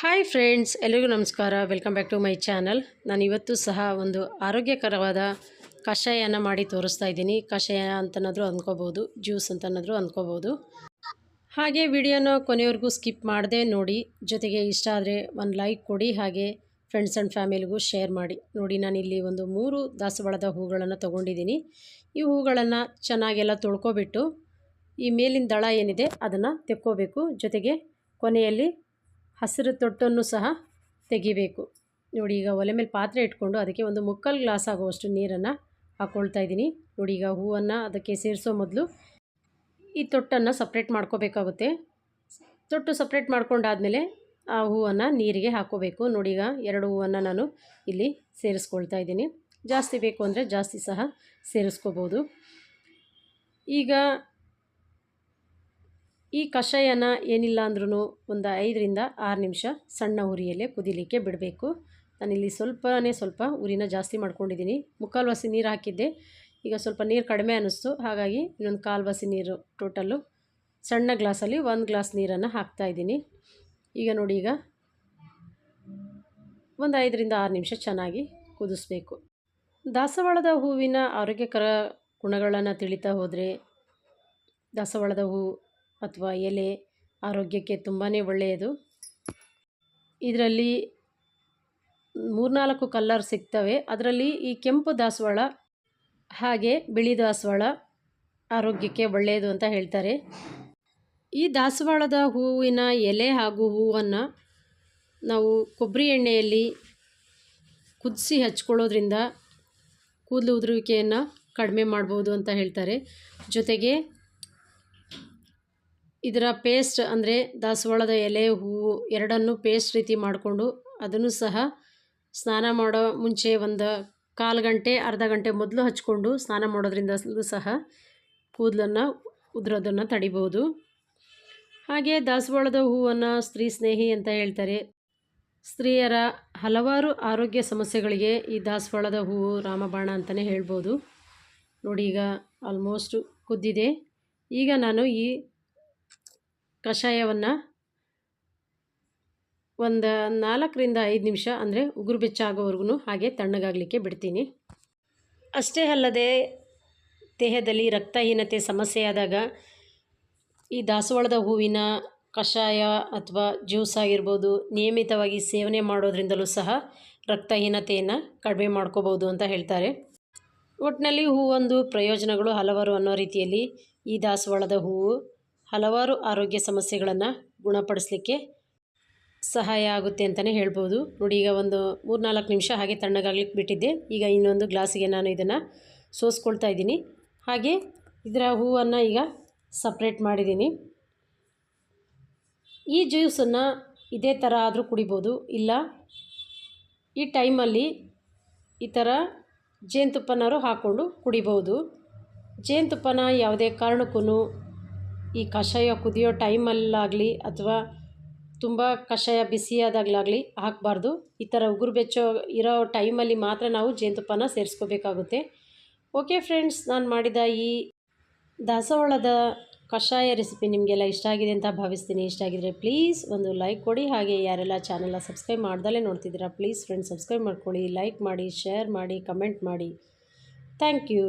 Hi friends, ಎಲ್ರಿಗೂ ನಮಸ್ಕಾರ. Welcome back to my channel. ನಾನು ಇವತ್ತು ಸಹ ಒಂದು ಆರೋಗ್ಯಕರವಾದ ಕಷಾಯನ ಮಾಡಿ ತೋರಿಸ್ತಾ ಇದ್ದೀನಿ. ಕಷಾಯ ಅಂತನಾದರೂ ಅಂದ್ಕೋಬೋದು, ಜ್ಯೂಸ್ ಅಂತನಾದರೂ ಅಂದ್ಕೋಬೋದು. ಹಾಗೆ ವಿಡಿಯೋನ ಕೊನೆವರೆಗೂ ಸ್ಕಿಪ್ ಮಾಡದೆ ನೋಡಿ. ಜೊತೆಗೆ ಇಷ್ಟ ಆದರೆ ಒಂದು ಲೈಕ್ ಕೊಡಿ, ಹಾಗೆ ಫ್ರೆಂಡ್ಸ್ ಆ್ಯಂಡ್ ಫ್ಯಾಮಿಲಿಗೂ ಶೇರ್ ಮಾಡಿ. ನೋಡಿ, ನಾನಿಲ್ಲಿ ಒಂದು ಮೂರು ದಾಸವಾಳದ ಹೂಗಳನ್ನು ತೊಗೊಂಡಿದ್ದೀನಿ. ಈ ಹೂಗಳನ್ನು ಚೆನ್ನಾಗೆಲ್ಲ ತೊಳ್ಕೊಬಿಟ್ಟು ಈ ಮೇಲಿನ ದಳ ಏನಿದೆ ಅದನ್ನು ತೆಕ್ಕೋಬೇಕು. ಜೊತೆಗೆ ಕೊನೆಯಲ್ಲಿ ಹಸಿರು ತೊಟ್ಟನ್ನು ಸಹ ತೆಗಿಬೇಕು. ನೋಡಿ, ಈಗ ಒಲೆ ಮೇಲೆ ಪಾತ್ರೆ ಇಟ್ಕೊಂಡು ಅದಕ್ಕೆ ಒಂದು ಮುಕ್ಕಲ್ ಗ್ಲಾಸ್ ಆಗುವಷ್ಟು ನೀರನ್ನು ಹಾಕ್ಕೊಳ್ತಾ ಇದ್ದೀನಿ. ನೋಡಿ, ಈಗ ಹೂವನ್ನು ಅದಕ್ಕೆ ಸೇರಿಸೋ ಮೊದಲು ಈ ತೊಟ್ಟನ್ನು ಸಪ್ರೇಟ್ ಮಾಡ್ಕೋಬೇಕಾಗುತ್ತೆ. ತೊಟ್ಟು ಸಪ್ರೇಟ್ ಮಾಡ್ಕೊಂಡಾದಮೇಲೆ ಆ ಹೂವನ್ನು ನೀರಿಗೆ ಹಾಕ್ಕೋಬೇಕು ನೋಡಿ, ಈಗ ಎರಡು ಹೂವನ್ನು ನಾನು ಇಲ್ಲಿ ಸೇರಿಸ್ಕೊಳ್ತಾ ಇದ್ದೀನಿ. ಜಾಸ್ತಿ ಬೇಕು ಅಂದರೆ ಜಾಸ್ತಿ ಸಹ ಸೇರಿಸ್ಕೋಬೋದು. ಈಗ ಈ ಕಷಾಯನ ಏನಿಲ್ಲ ಅಂದ್ರೂ ಒಂದು ಐದರಿಂದ ಆರು ನಿಮಿಷ ಸಣ್ಣ ಉರಿಯಲ್ಲೇ ಕುದಿಲಿಕ್ಕೆ ಬಿಡಬೇಕು. ನಾನಿಲ್ಲಿ ಸ್ವಲ್ಪನೇ ಸ್ವಲ್ಪ ಉರಿನ ಜಾಸ್ತಿ ಮಾಡ್ಕೊಂಡಿದ್ದೀನಿ. ಮುಕ್ಕಾಲು ವಾಸಿ ನೀರು ಹಾಕಿದ್ದೆ. ಈಗ ಸ್ವಲ್ಪ ನೀರು ಕಡಿಮೆ ಅನ್ನಿಸ್ತು ಹಾಗಾಗಿ ಇನ್ನೊಂದು ಕಾಲು ವಾಸಿ ನೀರು ಟೋಟಲ್ಲು ಸಣ್ಣ ಗ್ಲಾಸಲ್ಲಿ ಒಂದು ಗ್ಲಾಸ್ ನೀರನ್ನು ಹಾಕ್ತಾಯಿದ್ದೀನಿ ಈಗ ನೋಡಿ ಈಗ ಒಂದು ಐದರಿಂದ ಆರು ನಿಮಿಷ ಚೆನ್ನಾಗಿ ಕುದಿಸ್ಬೇಕು. ದಾಸವಾಳದ ಹೂವಿನ ಆರೋಗ್ಯಕರ ಗುಣಗಳನ್ನು ತಿಳಿತಾ ಹೋದರೆ ದಾಸವಾಳದ ಹೂವು ಅಥವಾ ಎಲೆ ಆರೋಗ್ಯಕ್ಕೆ ತುಂಬಾ ಒಳ್ಳೆಯದು. ಇದರಲ್ಲಿ ಮೂರ್ನಾಲ್ಕು ಕಲ್ಲರ್ ಸಿಗ್ತವೆ. ಅದರಲ್ಲಿ ಈ ಕೆಂಪು ದಾಸವಾಳ ಹಾಗೆ ಬಿಳಿ ದಾಸವಾಳ ಆರೋಗ್ಯಕ್ಕೆ ಒಳ್ಳೆಯದು ಅಂತ ಹೇಳ್ತಾರೆ. ಈ ದಾಸವಾಳದ ಹೂವಿನ ಎಲೆ ಹಾಗೂ ಹೂವನ್ನು ನಾವು ಕೊಬ್ಬರಿ ಎಣ್ಣೆಯಲ್ಲಿ ಕುದಿಸಿ ಹಚ್ಕೊಳ್ಳೋದ್ರಿಂದ ಕೂದಲು ಉದುರುವಿಕೆಯನ್ನು ಕಡಿಮೆ ಮಾಡ್ಬೋದು ಅಂತ ಹೇಳ್ತಾರೆ. ಜೊತೆಗೆ ಇದರ ಪೇಸ್ಟ್ ಅಂದರೆ ದಾಸವಾಳದ ಎಲೆ, ಹೂವು ಎರಡನ್ನೂ ಪೇಸ್ಟ್ ರೀತಿ ಮಾಡಿಕೊಂಡು ಅದನ್ನು ಸಹ ಸ್ನಾನ ಮಾಡೋ ಮುಂಚೆ ಒಂದು ಕಾಲು ಗಂಟೆ, ಅರ್ಧ ಗಂಟೆ ಮೊದಲು ಹಚ್ಕೊಂಡು ಸ್ನಾನ ಮಾಡೋದ್ರಿಂದ ಸಹ ಕೂದಲನ್ನು ಉದುರೋದನ್ನು ತಡಿಬೋದು. ಹಾಗೆ ದಾಸವಾಳದ ಹೂವನ್ನು ಸ್ತ್ರೀ ಸ್ನೇಹಿ ಅಂತ ಹೇಳ್ತಾರೆ. ಸ್ತ್ರೀಯರ ಹಲವಾರು ಆರೋಗ್ಯ ಸಮಸ್ಯೆಗಳಿಗೆ ಈ ದಾಸವಾಳದ ಹೂವು ರಾಮಬಾಣ ಅಂತಲೇ ಹೇಳ್ಬೋದು. ನೋಡಿ ಈಗ ಆಲ್ಮೋಸ್ಟ್ ಕುದ್ದಿದೆ. ಈಗ ನಾನು ಈ ಕಷಾಯವನ್ನು ಒಂದು ನಾಲ್ಕರಿಂದ ಐದು ನಿಮಿಷ ಅಂದರೆ ಉಗುರು ಬೆಚ್ಚಾಗೋವರೆಗೂ ಹಾಗೆ ತಣ್ಣಗಾಗಲಿಕ್ಕೆ ಬಿಡ್ತೀನಿ. ಅಷ್ಟೇ ಅಲ್ಲದೆ ದೇಹದಲ್ಲಿ ರಕ್ತಹೀನತೆ ಸಮಸ್ಯೆಯಾದಾಗ ಈ ದಾಸವಾಳದ ಹೂವಿನ ಕಷಾಯ ಅಥವಾ ಜ್ಯೂಸ್ ಆಗಿರ್ಬೋದು ನಿಯಮಿತವಾಗಿ ಸೇವನೆ ಮಾಡೋದ್ರಿಂದಲೂ ಸಹ ರಕ್ತಹೀನತೆಯನ್ನು ಕಡಿಮೆ ಮಾಡ್ಕೋಬೋದು ಅಂತ ಹೇಳ್ತಾರೆ. ಒಟ್ಟಿನಲ್ಲಿ ಹೂವೊಂದು ಪ್ರಯೋಜನಗಳು ಹಲವಾರು ಅನ್ನೋ ರೀತಿಯಲ್ಲಿ ಈ ದಾಸವಾಳದ ಹೂವು ಹಲವಾರು ಆರೋಗ್ಯ ಸಮಸ್ಯೆಗಳನ್ನು ಗುಣಪಡಿಸಲಿಕ್ಕೆ ಸಹಾಯ ಆಗುತ್ತೆ ಅಂತಲೇ ಹೇಳ್ಬೋದು. ನೋಡಿ, ಈಗ ಒಂದು ಮೂರು ನಾಲ್ಕು ನಿಮಿಷ ಹಾಗೆ ತಣ್ಣಗಾಗ್ಲಿಕ್ಕೆ ಬಿಟ್ಟಿದ್ದೆ. ಈಗ ಇನ್ನೊಂದು ಗ್ಲಾಸಿಗೆ ನಾನು ಇದನ್ನು ಸೋಸ್ಕೊಳ್ತಾ ಇದ್ದೀನಿ. ಹಾಗೆ ಇದರ ಹೂವನ್ನು ಈಗ ಸಪ್ರೇಟ್ ಮಾಡಿದ್ದೀನಿ. ಈ ಜ್ಯೂಸನ್ನು ಇದೇ ಥರ ಆದರೂ ಕುಡಿಬೋದು. ಇಲ್ಲ, ಈ ಟೈಮಲ್ಲಿ ಈ ಥರ ಜೇನುತುಪ್ಪನಾದ್ರು ಹಾಕ್ಕೊಂಡು ಕುಡಿಬೋದು. ಜೇನುತುಪ್ಪನ ಯಾವುದೇ ಕಾರಣಕ್ಕೂ ಈ ಕಷಾಯ ಕುದಿಯೋ ಟೈಮಲ್ಲಾಗಲಿ ಅಥವಾ ತುಂಬ ಕಷಾಯ ಬಿಸಿಯಾದಾಗಲಾಗಲಿ ಹಾಕಬಾರ್ದು. ಈ ಥರ ಉಗುರು ಬೆಚ್ಚೋ ಇರೋ ಟೈಮಲ್ಲಿ ಮಾತ್ರ ನಾವು ಜೇನುತುಪ್ಪನ ಸೇರಿಸ್ಕೋಬೇಕಾಗುತ್ತೆ. ಓಕೆ ಫ್ರೆಂಡ್ಸ್, ನಾನು ಮಾಡಿದ ಈ ದಾಸವಾಳದ ಕಷಾಯ ರೆಸಿಪಿ ನಿಮಗೆಲ್ಲ ಇಷ್ಟ ಆಗಿದೆ ಅಂತ ಭಾವಿಸ್ತೀನಿ. ಇಷ್ಟ ಆಗಿದರೆ ಪ್ಲೀಸ್ ಒಂದು ಲೈಕ್ ಕೊಡಿ. ಹಾಗೆ ಯಾರೆಲ್ಲ ಚಾನೆಲ್ನ ಸಬ್ಸ್ಕ್ರೈಬ್ ಮಾಡ್ದಲೇ ನೋಡ್ತಿದ್ದೀರಾ, ಪ್ಲೀಸ್ ಫ್ರೆಂಡ್ಸ್ ಸಬ್ಸ್ಕ್ರೈಬ್ ಮಾಡ್ಕೊಳ್ಳಿ. ಲೈಕ್ ಮಾಡಿ, ಶೇರ್ ಮಾಡಿ, ಕಮೆಂಟ್ ಮಾಡಿ. Thank you.